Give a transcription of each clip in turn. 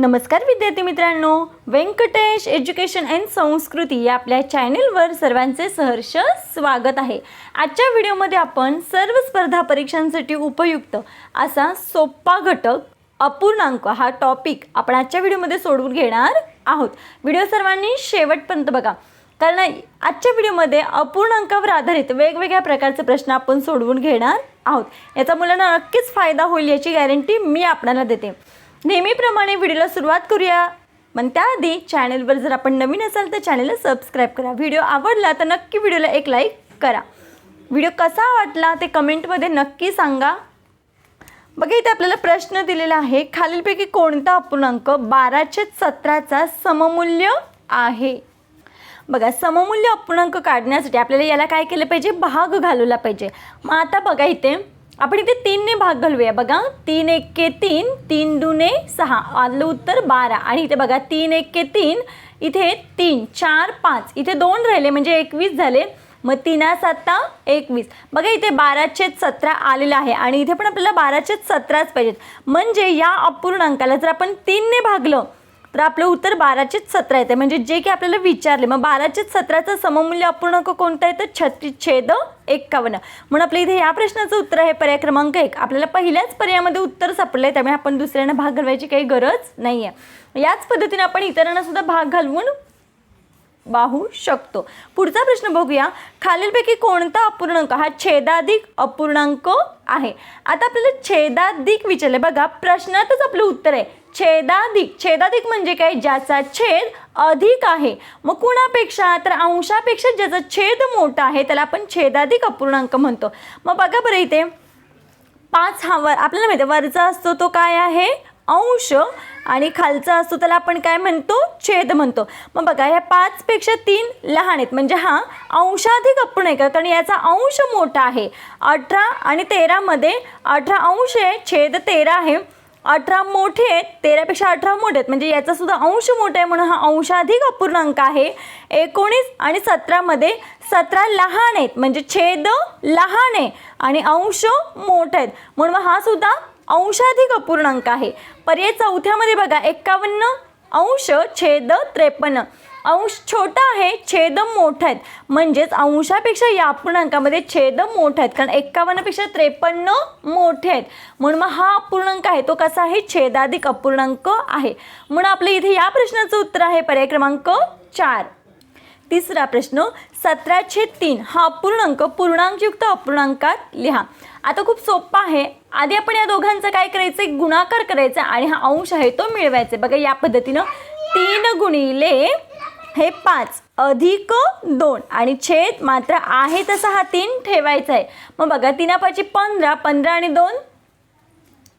नमस्कार विद्यार्थी मित्रांनो. व्यंकटेश एज्युकेशन अँड संस्कृती या आपल्या चॅनेलवर सर्वांचे सहर्ष स्वागत आहे. आजच्या व्हिडिओमध्ये आपण सर्व स्पर्धा परीक्षांसाठी उपयुक्त असा सोपा घटक अपूर्णांक हा टॉपिक आपण आजच्या व्हिडिओमध्ये सोडवून घेणार आहोत. व्हिडिओ सर्वांनी शेवटपर्यंत बघा. कारण आजच्या व्हिडिओमध्ये अपूर्णांकावर आधारित वेगवेगळ्या प्रकारचे प्रश्न आपण सोडवून घेणार आहोत. याचा मुलांना नक्कीच फायदा होईल याची गॅरंटी मी आपल्याला देते. नेहमीप्रमाणे व्हिडिओला सुरुवात करूया. पण त्याआधी चॅनलवर जर आपण नवीन असाल तर चॅनलला सबस्क्राईब करा. व्हिडिओ आवडला तर नक्की व्हिडिओला एक लाईक करा. व्हिडिओ कसा वाटला ते कमेंटमध्ये नक्की सांगा. बघा इथे आपल्याला प्रश्न दिलेला आहे खालीलपैकी कोणता अपूर्णांक बाराशे सतराचा सममूल्य आहे? बघा सममूल्य अपूर्णांक काढण्यासाठी आपल्याला याला काय केलं पाहिजे? भाग घालवला पाहिजे. मग आता बघा इथे आपण इथे तीनने भाग घालूया. बघा तीन एके तीन तीन दुने सहा. आलं उत्तर बारा. आणि इथे बघा तीन एके तीन इथे तीन चार पाच. इथे दोन राहिले म्हणजे एकवीस झाले. मग तीना सत्ता एकवीस. बघा इथे बाराचे सतरा आलेलं आहे. आणि इथे पण आपल्याला बाराशे सतराच पाहिजेत. म्हणजे या अपूर्णांकाला जर आपण तीनने भागलं तर आपलं उत्तर बाराचेच सतरा येते म्हणजे जे की आपल्याला विचारले. मग बाराचेच सतराचं सममूल्य अपूर्णांक कोणता आहे? तर छत्तीस छेद एक्कावन्न म्हणून आपल्या इथे या प्रश्नाचं उत्तर आहे पर्याय क्रमांक एक. आपल्याला पहिल्याच पर्यायामध्ये उत्तर सापडलं आहे त्यामुळे आपण दुसऱ्यांना भाग घालवायची काही गरज नाही आहे याच पद्धतीने आपण इतरांना सुद्धा भाग घालवून पाहू शकतो. पुढचा प्रश्न बघूया. खालीलपैकी कोणता अपूर्णांक हा छेदाधिक अपूर्णांक आहे? आता आपल्याला छेदाधिक विचारले बघा प्रश्नातच आपलं उत्तर आहे. छेदाधिक. छेदाधिक म्हणजे काय? ज्याचा छेद अधिक आहे. मग कुणापेक्षा? तर अंशापेक्षा ज्याचा छेद मोठा आहे त्याला आपण छेदाधिक अपूर्णांक म्हणतो. मग बघा बरं इथे. पाच हा वर आपल्याला माहिती आहे वरचा असतो तो काय आहे? अंश. आणि खालचा असतो त्याला आपण काय म्हणतो? छेद म्हणतो. मग बघा ह्या पाचपेक्षा तीन लहान आहेत. म्हणजे हा अंशाधिक अपूर्णांक आहे कारण याचा अंश मोठा आहे. अठरा आणि तेरामध्ये अठरा अंश आहे छेद तेरा आहे. अठरा मोठे आहेत तेरापेक्षा अठरा मोठे आहेत. म्हणजे याचा सुद्धा अंश मोठा आहे म्हणून हा अंशाधिक अपूर्णांक आहे. एकोणीस आणि सतरामध्ये सतरा लहान आहेत. म्हणजे छेद लहान आहे आणि अंश मोठे आहेत. म्हणून हा सुद्धा अंशाधिक अपूर्णांक आहे. पर्याय चौथ्यामध्ये बघा एक्कावन्न अंश छेद त्रेपन्न. अंश छोटा आहे छेद मोठा आहेत. म्हणजेच अंशापेक्षा या अपूर्णांकामध्ये छेद मोठे आहेत. कारण एक्कावन्नपेक्षा त्रेपन्न मोठे आहेत. म्हणून मग हा अपूर्णांक आहे तो कसा आहे? छेदाधिक अपूर्णांक आहे. म्हणून आपलं इथे या प्रश्नाचं उत्तर आहे पर्याय क्रमांक चार. तिसरा प्रश्न सतराशे तीन हा अपूर्णांक पूर्णांकयुक्त अपूर्णांकात लिहा. आता खूप सोपा आहे. आधी आपण या दोघांचं काय करायचं? आहे गुणाकार करायचा आणि हा अंश आहे तो मिळवायचा बघा या पद्धतीनं तीन गुणिले हे पाच अधिक दोन. आणि छेद मात्र आहे तसा हा तीन ठेवायचा आहे. मग बघा तीनापाची पंधरा पंधरा आणि दोन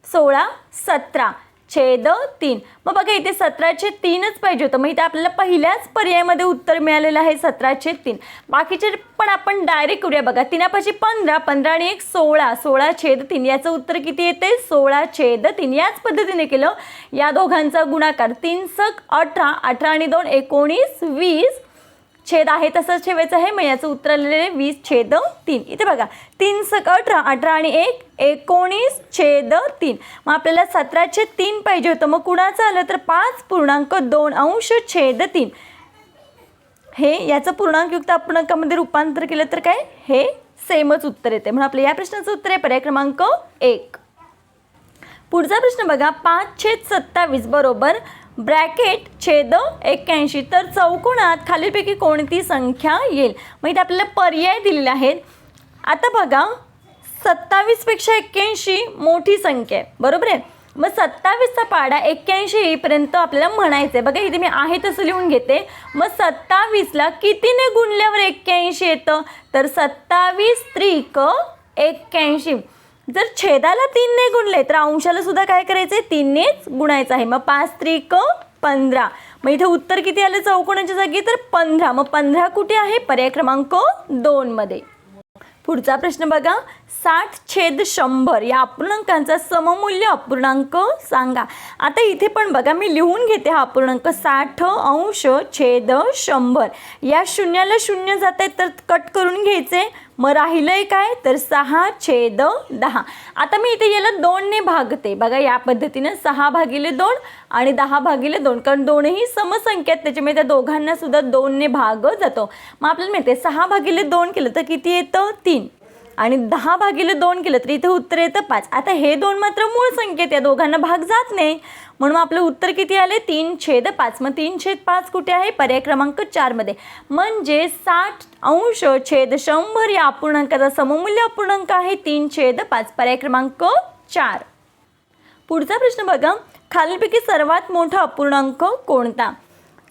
सोळा सतरा. छेद तीन. मग बघा इथे सतराशे तीनच पाहिजे होतं. मग इथे आपल्याला पहिल्याच पर्यायामध्ये उत्तर मिळालेलं आहे सतराशे तीन. बाकीचे पण आपण डायरेक्ट करूया बघा. तीनापाशी पंधरा पंधरा आणि एक सोळा. सोळा छेद तीन. याचं उत्तर किती येते? सोळा छेद तीन. याच पद्धतीने केलं. या दोघांचा गुणाकार तीन सक अठरा अठरा आणि दोन एकोणीस वीस छेद आहे तसंच ठेवायचं आहे. मग याचं उत्तर आलेलं आहे वीस छेद तीन. इथे बघा तीन सक अठरा अठरा आणि एक एकोणीस छेद तीन. मग आपल्याला सतराशे तीन पाहिजे होतं. मग कुणाचं आलं तर पाच पूर्णांक दोन अंश छेद तीन. हे याचं पूर्णांकयुक्त अपूर्णांकामध्ये रूपांतर केलं तर काय? हे सेमच उत्तर येते. म्हणून आपल्या या प्रश्नाचं उत्तर आहे पर्याय क्रमांक एक. पुढचा प्रश्न बघा पाच छेद सत्तावीस बरोबर? ब्रॅकेट छेद एक्क्याऐंशी. तर चौकोनात खालीलपैकी कोणती संख्या येईल? मग इथे आपल्याला पर्याय दिलेले आहेत. आता बघा सत्तावीसपेक्षा एक्क्याऐंशी मोठी संख्या आहे. बरोबर आहे? मग सत्तावीसचा पाडा एक्क्याऐंशी येईपर्यंत आपल्याला म्हणायचं आहे. बघा इथे मी आहे तसं लिहून घेते. मग सत्तावीसला कितीने गुणल्यावर एक्क्याऐंशी येतं? तर सत्तावीस त्रिक एक्क्याऐंशी. जर छेदाला तीनने गुणले तर अंशाला सुद्धा काय करायचं आहे तीननेच गुणायचं आहे. मग पाच त्रिक पंधरा. मग इथे उत्तर किती आलं? चौकोनाच्या जागी तर पंधरा. मग पंधरा कुठे आहे? पर्याय क्रमांक दोनमध्ये. पुढचा प्रश्न बघा. साठ छेद शंभर या अपूर्णांकांचा सममूल्य अपूर्णांक सांगा. आता इथे पण बघा मी लिहून घेते हा अपूर्णांक. साठ अंश छेद शंभर. या शून्याला शून्य जात आहेत तर कट करून घ्यायचे. मग राहिलंय काय? तर सहा छेद दहा. आता मी इथे याला दोनने भागते. बघा या पद्धतीनं सहा भागिले दोन आणि दहा भागिले दोन. कारण दोनही समसंख्या आहेत त्याच्यामुळे त्या दोघांना सुद्धा दोनने भाग जातो. मग आपल्याला माहिती आहे सहा भागिले दोन केलं तर किती येतं? तीन. आणि दहा भागिले दोन केलं तर इथे उत्तर येतं पाच. आता हे दोन मात्र मूळ संख्येत या दोघांना भाग जात नाही. म्हणून आपलं उत्तर किती आले? तीन छेद पाच. मग तीन छेद पाच कुठे आहे? पर्याय क्रमांक चारमध्ये म्हणजे साठ अंश छेद शंभर या अपूर्णांकाचा सममूल्य अपूर्णांक आहे. तीन छेद पाच. पर्याय क्रमांक चार. पुढचा प्रश्न बघा. खालीलपैकी सर्वात मोठा अपूर्णांक कोणता?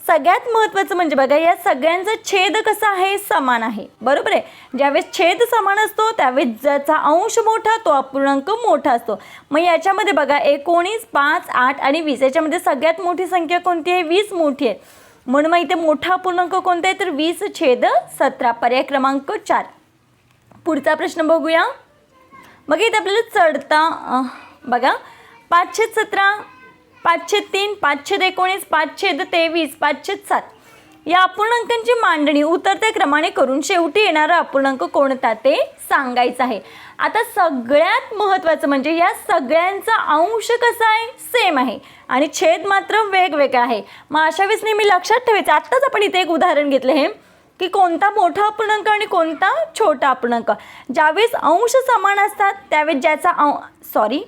सगळ्यात महत्त्वाचं म्हणजे बघा या सगळ्यांचा छेद कसा आहे? समान आहे. बरोबर आहे? ज्यावेळेस छेद समान असतो त्यावेळेस ज्याचा अंश मोठा तो अपूर्णांक मोठा असतो. मग याच्यामध्ये बघा एकोणीस पाच आठ आणि वीस याच्यामध्ये सगळ्यात मोठी संख्या कोणती आहे? वीस मोठी आहे. म्हणून मग इथे मोठा अपूर्णांक कोणता आहे? तर वीस छेद सतरा पर्याय क्रमांक चार. पुढचा प्रश्न बघूया. मग इथे आपल्याला चढता बघा पाचशे सतरा पाचशे तीन पाचशे एकोणीस पाचशे तेवीस पाचशे सात. या अपूर्णांकांची मांडणी उतरत्या क्रमाने करून शेवटी येणारा अपूर्णांक कोणता ते सांगायचं आहे. आता सगळ्यात महत्त्वाचं म्हणजे या सगळ्यांचा अंश कसा आहे? सेम आहे. आणि छेद मात्र वेगवेगळा आहे. मग अशा वेळेस नेहमी लक्षात ठेवायचं. आत्ताच आपण इथे एक उदाहरण घेतलं हे की कोणता मोठा अपूर्णांक आणि कोणता छोटा अपूर्णांक. ज्यावेळेस अंश समान असतात त्यावेळेस ज्याचा अं सॉरी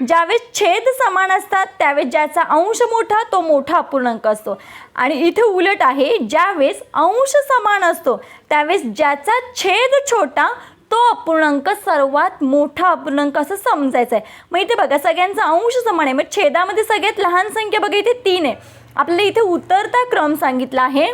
ज्यावेळेस छेद समान असतात त्यावेळेस ज्याचा अंश मोठा तो मोठा अपूर्णांक असतो. आणि इथे उलट आहे ज्यावेळेस अंश समान असतो त्यावेळेस ज्याचा छेद छोटा तो अपूर्णांक सर्वात मोठा अपूर्णांक असं समजायचं आहे मग इथे बघा सगळ्यांचा अंश समान आहे. मग छेदामध्ये सगळ्यात लहान संख्या बघा इथे तीन आहे. आपल्याला इथे उतरता क्रम सांगितला आहे.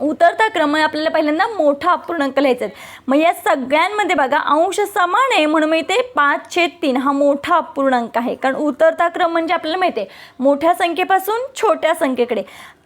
उतरता क्रम आहे आपल्याला पहिल्यांदा मोठा अपूर्णांक लिहायचा आहे. मग या सगळ्यांमध्ये बघा अंश समान आहे म्हणून मी ते पाच छेद तीन हा मोठा अपूर्णांक आहे. कारण उतरता क्रम म्हणजे आपल्याला माहिती आहे मोठ्या संख्येपासून छोट्या संख्येकडे.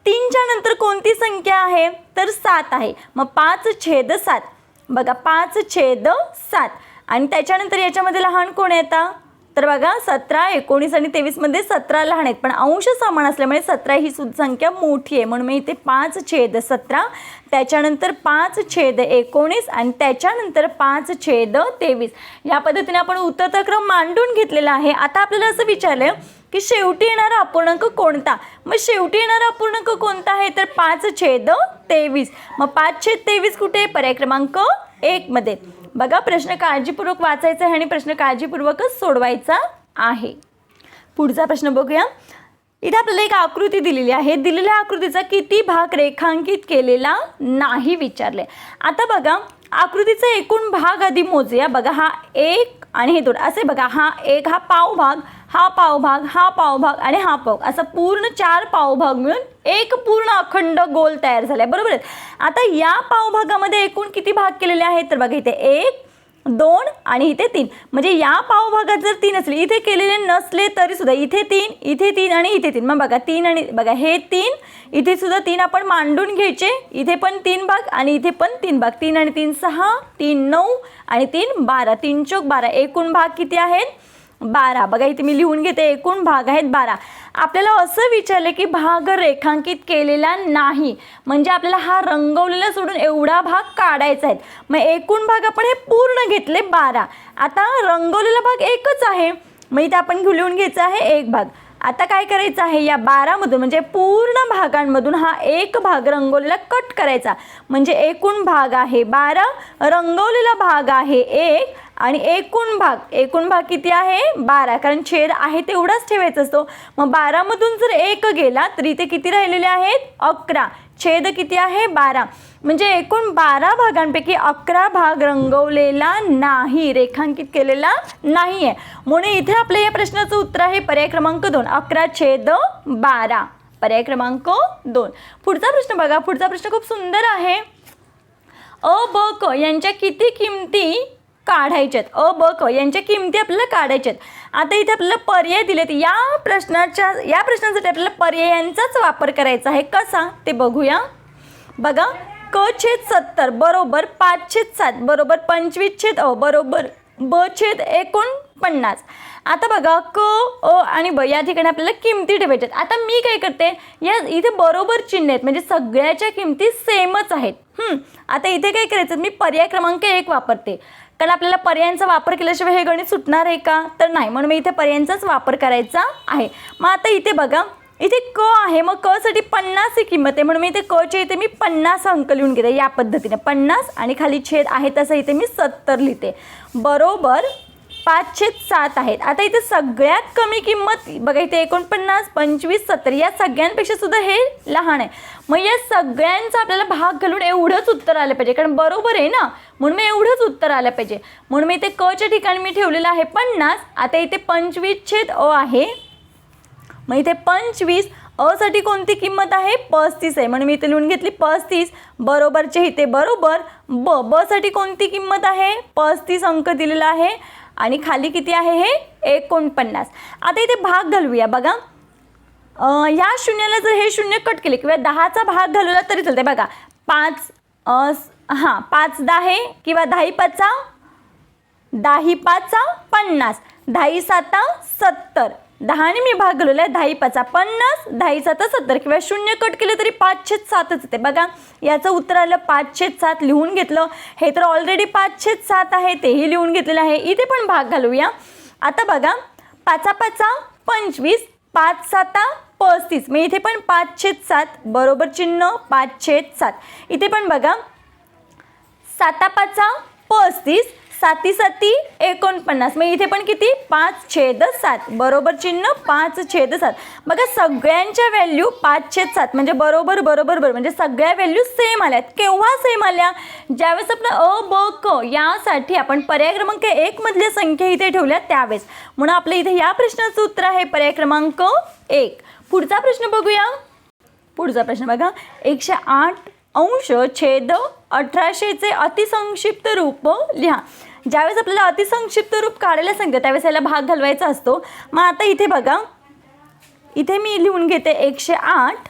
तीनच्या नंतर कोणती संख्या आहे? तर सात आहे. मग पाच छेद सात. बघा पाच छेद सात. आणि त्याच्यानंतर याच्यामध्ये लहान कोण येतं तर बघा सतरा एकोणीस आणि तेवीसमध्ये सतरा लहान आहेत. पण अंश समान असल्यामुळे सतरा ही संख्या मोठी आहे. म्हणून मी इथे पाच छेद सतरा त्याच्यानंतर पाच छेद एकोणीस आणि त्याच्यानंतर पाच छेद तेवीस. या पद्धतीने आपण उत्तरचा क्रम मांडून घेतलेला आहे. आता आपल्याला असं विचारलं की शेवटी येणारा अपूर्णांक कोणता? मग शेवटी येणारा अपूर्णांक कोणता आहे? तर पाच छेद तेवीस. मग पाच छेद तेवीस कुठे आहे? पर्याय क्रमांक एकमध्ये बघा प्रश्न काळजीपूर्वक वाचायचा आहे आणि प्रश्न काळजीपूर्वकच सोडवायचा आहे. पुढचा प्रश्न बघूया. इथे आपल्याला एक आकृती दिलेली आहे. दिलेल्या आकृतीचा किती भाग रेखांकित केलेला नाही विचारले आता बघा आकृतीचा एकूण भाग आधी मोजूया. बघा हा एक आणि हे दोन. असे बघा हा एक हा पाव भाग हा पावभाग हा पावभाग आणि हा पाव असा पूर्ण चार पावभाग मिळून एक पूर्ण अखंड गोल तयार झाला आहे बरोबर आहे? आता या पावभागामध्ये एकूण किती भाग केलेले आहेत? तर बघा इथे एक दोन आणि इथे तीन. म्हणजे या पावभागात जर तीन असले इथे केलेले नसले तरी सुद्धा इथे तीन इथे तीन आणि इथे तीन. मग बघा तीन आणि बघा हे तीन इथे सुद्धा तीन आपण मांडून घ्यायचे. इथे पण तीन भाग आणि इथे पण तीन भाग. तीन आणि तीन सहा तीन नऊ आणि तीन बारा. तीन चौक बारा. एकूण भाग किती आहेत? बारा. बघा इथे मी लिहून घेते. एकूण भाग आहेत बारा. आपल्याला असं विचारलं की भाग रेखांकित केलेला नाही. म्हणजे आपल्याला हा रंगवलेला सोडून एवढा भाग काढायचा आहे. मग एकूण भाग आपण हे पूर्ण घेतले बारा. आता रंगवलेला भाग एकच आहे. मग इथे आपण लिहून घ्यायचा आहे एक भाग. आता काय करायचं आहे? या बारामधून म्हणजे पूर्ण भागांमधून हा एक भाग रंगवलेला कट करायचा. म्हणजे एकूण भाग आहे बारा रंगवलेला भाग आहे एक आणि एकूण भाग एकूण भाग किती आहे? बारा. कारण छेद आहे तेवढाच ठेवायचा असतो. मग बारामधून जर एक गेला तर इथे किती राहिलेले आहेत? अकरा. छेद किती आहे? बारा. म्हणजे एकूण बारा भागांपैकी अकरा भाग रंगवलेला नाही रेखांकित केलेला नाही आहे म्हणून इथे आपल्या या प्रश्नाचं उत्तर आहे पर्याय क्रमांक दोन. अकरा छेद बारा. पर्याय क्रमांक दोन. पुढचा प्रश्न बघा. पुढचा प्रश्न खूप सुंदर आहे. अ ब क यांच्या किती किमती काढायच्यात अ ब क यांच्या किमती आपल्याला काढायच्यात आता इथे आपल्याला पर्याय दिलेत. या प्रश्नाच्या या प्रश्नासाठी आपल्याला पर्यायांचाच वापर करायचा आहे. कसा? ते बघूया. बघा. क छेद सत्तर बरोबर पाच छेद सात बरोबर पंचवीस छेद अ बरोबर ब छेद एकोणपन्नास. आता बघा क अ आणि ब या ठिकाणी आपल्याला किमती ठेवायच्यात आता मी काय करते? या इथे बरोबर चिन्ह आहेत. म्हणजे सगळ्याच्या किमती सेमच आहेत. आता इथे काय करायचं? मी पर्याय क्रमांक एक वापरते. कारण आपल्याला पर्यायांचा वापर केल्याशिवाय हे गणित सुटणार आहे का? तर नाही. म्हणून मी इथे पर्यायांचाच वापर करायचा आहे. मग आता इथे बघा. इथे क आहे. मग क साठी पन्नास ही किंमत आहे. म्हणून मी इथे क चे इथे मी पन्नास अंक लिहून घेते या पद्धतीने. पन्नास आणि खाली छेद आहे तसं इथे मी सत्तर लिहिते. बरोबर? पाचशे सात आहेत. आता इथे सगळ्यात कमी किंमत बघा इथे एकोणपन्नास पंचवीस सत्तर या सगळ्यांपेक्षा सुद्धा हे लहान आहे. मग या सगळ्यांचा आपल्याला भाग घालून एवढंच उत्तर आलं पाहिजे. कारण बरोबर आहे ना? म्हणून मी एवढंच उत्तर आलं पाहिजे. म्हणून मी इथे क च्या ठिकाणी मी ठेवलेलं आहे पन्नास. आता इथे पंचवीस छेद अ आहे. मग इथे पंचवीस असाठी कोणती किंमत आहे? पस्तीस आहे. म्हणून मी इथे लिहून घेतली पस्तीस. बरोबरचे इथे बरोबर. ब बसाठी कोणती किंमत आहे? पस्तीस अंक दिलेला आहे. आणि खाली किती आहे हे? एकोणपन्नास. आता इथे भाग घालूया बघा. ह्या शून्याला जर हे शून्य कट केले किंवा दहाचा भाग घालवला तरी चालते बघा पाच हां पाच दहा किंवा दहाही पाचा दहाही पाचा पन्नास. दहाही साता सत्तर. दहाने मी भाग घालवला आहे. दहाही पाचा पन्नास दहाचा तर सत्तर किंवा शून्य कट केले तरी पाचशे सातच येते. बघा याचं उत्तर आलं पाचशे सात लिहून घेतलं. हे तर ऑलरेडी पाचशे सात आहे तेही लिहून घेतलेलं आहे. इथे पण भाग घालूया. आता बघा पाचा पाचा पंचवीस पाच साता पस्तीस. मग इथे पण पाचशे सात बरोबर चिन्ह पाचशे सात. इथे पण बघा साता पाचा पस्तीस साती साती एकोणपन्नास. मग इथे पण किती? पाच छेद सात. बरोबर चिन्ह पाच छेद सात. बघा सगळ्यांच्या व्हॅल्यू पाच छेद सात. म्हणजे बरोबर बरोबर बरोबर. म्हणजे सगळ्या व्हॅल्यू सेम आल्यात केव्हा सेम आल्या? ज्यावेळेस आपलं अ ब क यासाठी आपण पर्याय क्रमांक एक मधल्या संख्या इथे ठेवल्या त्यावेळेस. म्हणून आपलं इथे या प्रश्नाचं उत्तर आहे पर्याय क्रमांक एक. पुढचा प्रश्न बघूया. पुढचा प्रश्न बघा. एकशे आठ अंश छेद अठराशेचे अतिसंक्षिप्त रूप लिहा. ज्यावेळेस आपल्याला अतिसंक्षिप्त रूप काढायला सांगतं त्यावेळेस याला भाग घालवायचा असतो. मग आता इथे बघा. इथे मी लिहून घेते एकशे आठ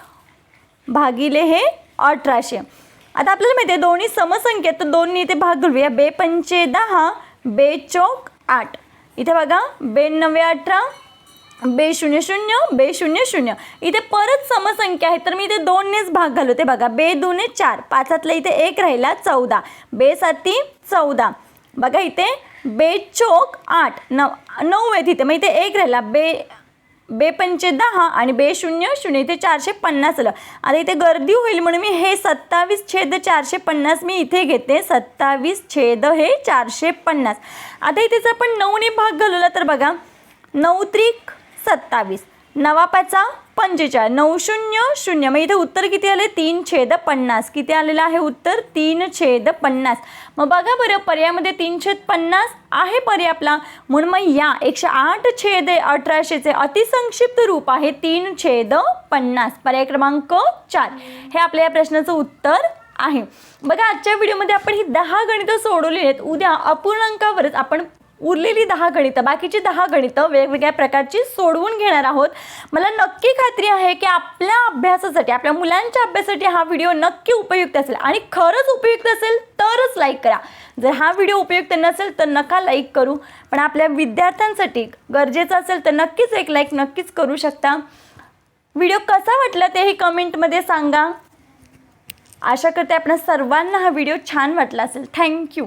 भागिले हे अठराशे. आता आपल्याला माहिती आहे दोन्ही समसंख्या आहेत, तर दोन्ही इथे भाग घालूया. बे पंचे दहा बे चौक आठ. इथे बघा बे नव्वे अठरा बे शून्य शून्य बे शून्य शून्य. इथे परत समसंख्या आहे तर मी इथे दोननेच भाग घालवते. बघा बे दोने चार. पाचातला इथे एक राहिला चौदा. बे साती चौदा. बघा इथे बे चोक आठ नऊ नऊ आहेत इथे. मग इथे एक राहिला. बे बे पंचे दहा आणि बे शून्य शून्य इथे चारशे पन्नास आलं. आता इथे गर्दी होईल म्हणून मी हे सत्तावीस छेद चारशे पन्नास मी इथे घेते. सत्तावीस छेद हे चारशे पन्नास. आता इथे जर आपण नऊने भाग घालवला तर बघा नऊ त्रिक सत्तावीस. नवा पाचा पंचेचाळीस नऊ शून्य शून्य. मग इथे उत्तर किती आले? तीन छेद पन्नास. किती आलेलं आहे उत्तर? तीन छेद पन्नास. मग बघा बरं पर्यायामध्ये तीन छेद पन्नास आहे पर्याय आपला. म्हणून मग या एकशे आठ छेद अठराशेचे अतिसंक्षिप्त रूप आहे तीन छेद पन्नास. पर्याय क्रमांक चार. हे आपल्या या प्रश्नाचं उत्तर आहे. बघा आजच्या व्हिडिओमध्ये आपण ही दहा गणितं सोडवली आहेत. उद्या अपूर्णांकावरच आपण उरलेली दहा गणितं बाकीची दहा गणितं वेगवेगळ्या प्रकारची सोडवून घेणार आहोत. मला नक्की खात्री आहे की आपल्या अभ्यासासाठी आपल्या मुलांच्या अभ्यासासाठी हा व्हिडिओ नक्की उपयुक्त असेल. आणि खरंच उपयुक्त असेल तरच लाईक करा. जर हा व्हिडिओ उपयुक्त नसेल तर नका लाईक करू. पण आपल्या विद्यार्थ्यांसाठी गरजेचं असेल तर नक्कीच एक लाईक नक्कीच करू शकता. व्हिडिओ कसा वाटला तेही कमेंटमध्ये सांगा. आशा करते आपण सर्वांना हा व्हिडिओ छान वाटला असेल. थँक्यू